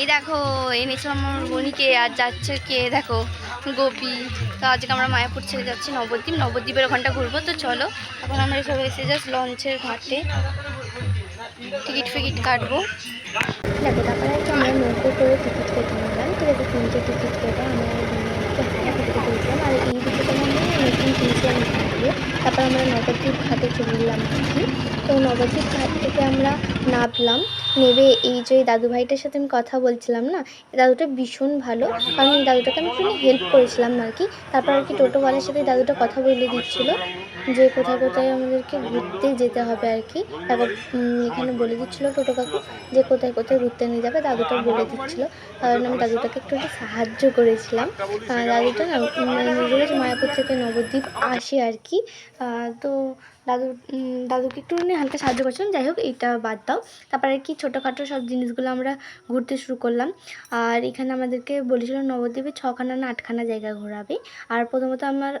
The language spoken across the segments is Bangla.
এই দেখো এনেছিলাম আমার বোনিকে আর যাচ্ছে কে? দেখো, গোপী। তো আজকে আমরা মায়াপুর ছেড়ে যাচ্ছি নবদ্বীপ। নবদ্বীপের ওখানটা ঘুরবো, তো চলো। এখন আমরা সব এসে জাস্ট লঞ্চের ঘাটে টিকিট ফিকিট কাটবো। দেখো, তারপরে আমরা নৌকো করে টিকিট কেটে নিলাম। ঠিক আছে, তিনটে টিকিট কেটে আমরা করেছিলাম আর এই দিকে নতুন কিনছিলাম এখান থেকে তারপর আমরা নবদ্বীপ ঘাটে চলে এলাম কি। তো নবদ্বীপ ঘাট থেকে আমরা নামলাম নেবে এই যে দাদু ভাইটার সাথে আমি কথা বলছিলাম না দাদুটা ভীষণ ভালো। কারণ দাদুটাকে আমি একটু হেল্প করেছিলাম আর কি। তারপর আর কি টোটোওয়ালার সাথে দাদুটা কথা বলে দিচ্ছিল যে কোথায় কোথায় আমাদেরকে ঘুরতে যেতে হবে আর কি। তারপর এখানে বলে দিচ্ছিল টোটো কাকু যে কোথায় কোথায় ঘুরতে নিয়ে যাবে দাদুটা বলে দিচ্ছিল। কারণ আমি দাদুটাকে একটু একটু সাহায্য করেছিলাম। দাদুটা না মায়াপুর থেকে নবদ্বীপ আসে আর কি। তো দাদু দাদুকে একটুখানি হালকা সাহায্য করছিলাম। যাই হোক, এইটা বাদ দাও। তারপরে আর কি ছোটোখাটো সব জিনিসগুলো আমরা ঘুরতে শুরু করলাম। আর এখানে আমাদেরকে বলেছিল নবদ্বীপে ছখানা না আটখানা জায়গা ঘোরাবে। আর প্রথমত আমার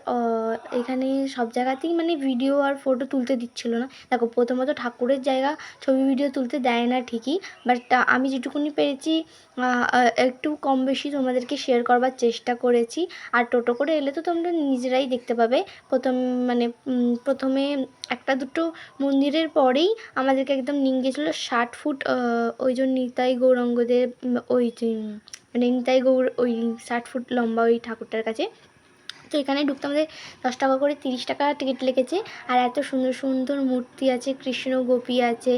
এখানে সব জায়গাতেই মানে ভিডিও আর ফটো তুলতে দিচ্ছিল না। দেখো, প্রথমত ঠাকুরের জায়গা, ছবি ভিডিও তুলতে দেয় না ঠিকই। বাট আমি যেটুকুনি পেরেছি একটু কম বেশি তোমাদেরকে শেয়ার করবার চেষ্টা করেছি। আর টোটো করে এলে তো তোমরা নিজেরাই দেখতে পাবে। প্রথম মানে প্রথমে একটা দুটো মন্দিরের পরেই আমাদেরকে একদম নিয়ে গেছিল ষাট ফুট ওই জন্য নিতাই গৌরাঙ্গদের ওই মানে নিতাই গৌর ওই ষাট ফুট লম্বা ওই ঠাকুরটার কাছে। এখানে ঢুকতে আমাদের দশ টাকা করে তিরিশ টাকা টিকিট লেগেছে। আর এত সুন্দর সুন্দর মূর্তি আছে, কৃষ্ণ গোপী আছে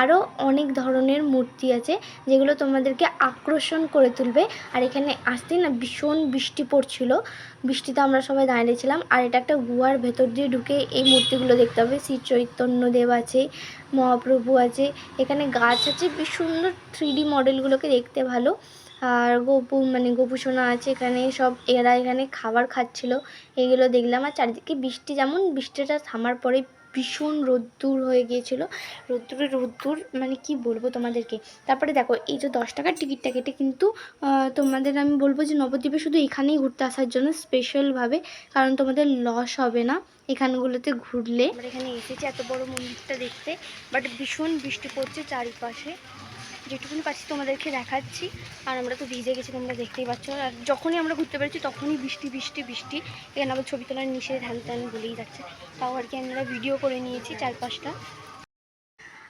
আরও অনেক ধরনের মূর্তি আছে, যেগুলো তোমাদেরকে আকর্ষণ করে তুলবে। আর এখানে আসতেই না ভীষণ বৃষ্টি পড়ছিল। বৃষ্টিতে আমরা সবাই দাঁড়িয়েছিলাম আর এটা একটা গুহার ভেতর দিয়ে ঢুকে এই মূর্তিগুলো দেখতে হবে। শ্রী চৈতন্যদেব আছে, মহাপ্রভু আছে, এখানে গাছ আছে, বেশ সুন্দর থ্রি ডি মডেলগুলোকে দেখতে ভালো। আর গপু মানে গপু আছে এখানে, সব এরা এখানে খাবার খাচ্ছিল। এগুলো দেখলাম আর চারিদিকে বৃষ্টি, যেমন বৃষ্টিটা থামার পরে ভীষণ রোদ্দুর হয়ে গিয়েছিল। রোদ্দুরে রোদ্দুর মানে কি বলব তোমাদেরকে? তারপরে দেখো, এই যে দশ টাকার টিকিটটা কেটে কিন্তু তোমাদের আমি বলব যে নবদ্বীপে শুধু এখানেই ঘুরতে আসার জন্য স্পেশালভাবে কারণ তোমাদের লস হবে না এখানগুলোতে ঘুরলে। আমরা এখানে এসেছি, এত বড় মন্দিরটা দেখতে বাট ভীষণ বৃষ্টি পড়ছে চারিপাশে। যেটুকুনি পাচ্ছি তোমাদেরকে দেখাচ্ছি। আর আমরা তো ভিজে গেছি, তোমরা দেখতেই পাচ্ছ। আর যখনই আমরা ঘুরতে পেরেছি তখনই বৃষ্টি বৃষ্টি বৃষ্টি। এখানে আবার ছবি তোলার নিষেধ হ্যান ত্যান বলেই যাচ্ছে। তাও আর কি আমরা ভিডিও করে নিয়েছি চার পাঁচটা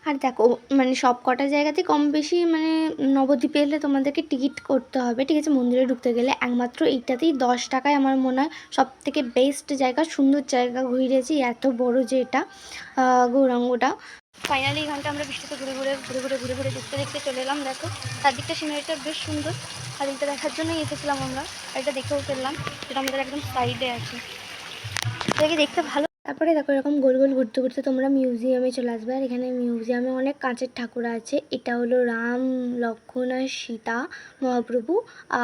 আর দেখো মানে সব কটা জায়গাতে কম বেশি মানে নবদ্বীপে এলে তোমাদেরকে টিকিট করতে হবে। ঠিক আছে, মন্দিরে ঢুকতে গেলে একমাত্র এইটাতেই দশ টাকায় আমার মনে হয় সব থেকে বেস্ট জায়গা, সুন্দর জায়গা ঘুরিয়েছি এত বড় যে এটা গৌরাঙ্গটা। ফাইনালি এই ঘণ্টা আমরা বৃষ্টিতে ঘুরে ঘুরে ঘুরে ঘুরে ঘুরে ঘুরে দেখতে দেখতে চলে এলাম, দেখো। চারদিকটা সিনারিটা বেশ সুন্দর। আর দেখার জন্যই এসেছিলাম আমরা, আর এটা দেখেও ফেললাম, যেটা আমাদের একদম সাইডে আছে। এটাকে দেখতে ভালো? তারপরে দেখো এরকম গোল গোল ঘুরতে ঘুরতে তোমরা মিউজিয়ামে চলে আসবে। আর এখানে মিউজিয়ামে অনেক কাঁচের ঠাকুর আছে। এটা হলো রাম লক্ষ্মণ আর সীতা মহাপ্রভু।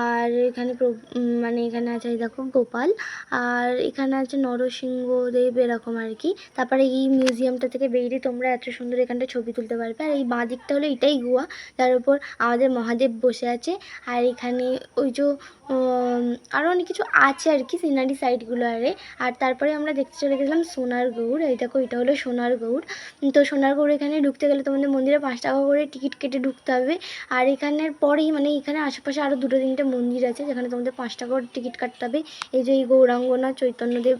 আর এখানে মানে এখানে আছে দেখো গোপাল। আর এখানে আছে নরসিংহদেব এরকম আর কি। তারপরে এই মিউজিয়ামটা থেকে বেরিয়ে তোমরা এত সুন্দর এখানটা ছবি তুলতে পারবে। আর এই বাঁ দিকটা হলো এটাই গুহা। যার উপর আমাদের মহাদেব বসে আছে। আর এখানে ওই যে আরও অনেক কিছু আছে আর কি সিনারি সাইডগুলো আরে। আর তারপরে আমরা দেখতে চলে গেলাম সোনার গৌড়, এই দেখো এটা হলো সোনার গৌড়। তো সোনার গৌড় এখানে ঢুকতে গেলে তোমাদের মন্দিরে পাঁচ টাকা করে টিকিট কেটে ঢুকতে হবে। আর এখানের পরেই মানে এখানে আশেপাশে আরও দুটো তিনটে মন্দির আছে, যেখানে তোমাদের পাঁচ টাকা করে টিকিট কাটতে হবে। এই যে এই গৌরাঙ্গনা চৈতন্যদেব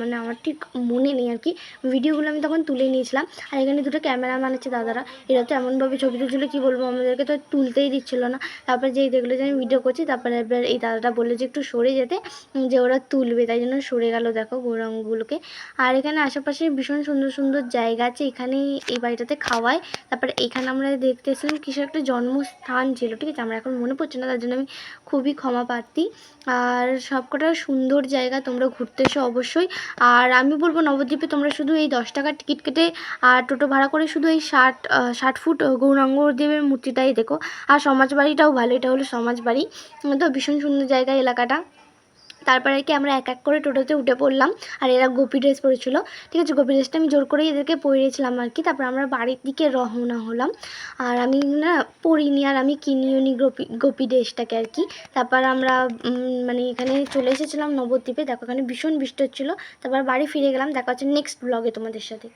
মানে আমার ঠিক মনে নেই আর কি। ভিডিওগুলো আমি তখন তুলে নিয়েছিলাম। আর এখানে দুটো ক্যামেরাম্যান আছে দাদারা। এরা তো এমনভাবে ছবি তুলছিল, কী বলব, আমাদেরকে তো তুলতেই দিচ্ছিল না। তারপরে যেই দেখল যে আমি ভিডিও করছি, তারপরে এবার এই দাদাটা বলল যে একটু সরে যেতে যে ওরা তুলবে। তাই জন্য সরে গেল দেখো গৌরাঙ্গগুলোকে। আর এখানে আশেপাশে ভীষণ সুন্দর সুন্দর জায়গা আছে এখানে এই বাড়িটাতে খাওয়ায়। তারপরে এখানে আমরা দেখতে কিসের একটা জন্মস্থান ছিল ঠিক আছে? আমার এখন মনে পড়ছে না তার জন্য আমি খুবই ক্ষমা প্রার্থী আর সবকটা সুন্দর জায়গা তোমরা ঘুরতে এসো অবশ্যই। আর আমি বলব নবদ্বীপে তোমরা শুধু এই দশ টাকার টিকিট কেটে আর টোটো ভাড়া করে শুধু এই ষাট ষাট ফুট গৌরাঙ্গ দেবের মূর্তিটাই দেখো। আর সমাজবাড়িটাও ভালো এটা হলো সমাজবাড়ি। উম, তো ভীষণ সুন্দর জায়গা এলাকাটা। তারপরে কি আমরা এক এক করে টোটোতে উঠে পড়লাম, আর এরা গোপী ড্রেস পরেছিল। ঠিক আছে, গোপী ড্রেসটা আমি জোর করেই এদেরকে পরিয়েছিলাম আর কি। তারপর আমরা বাড়ির দিকে রওনা হলাম। আর আমি না পরিনি, আর আমি কিনিও নি গোপি, গোপী ড্রেসটাকে আর কি। তারপর আমরা মানে এখানে চলে এসেছিলাম নবদ্বীপে। দেখো এখানে ভীষণ বৃষ্টি হচ্ছিল। তারপর বাড়ি ফিরে গেলাম। দেখা হচ্ছে নেক্সট ব্লগে তোমাদের সাথে।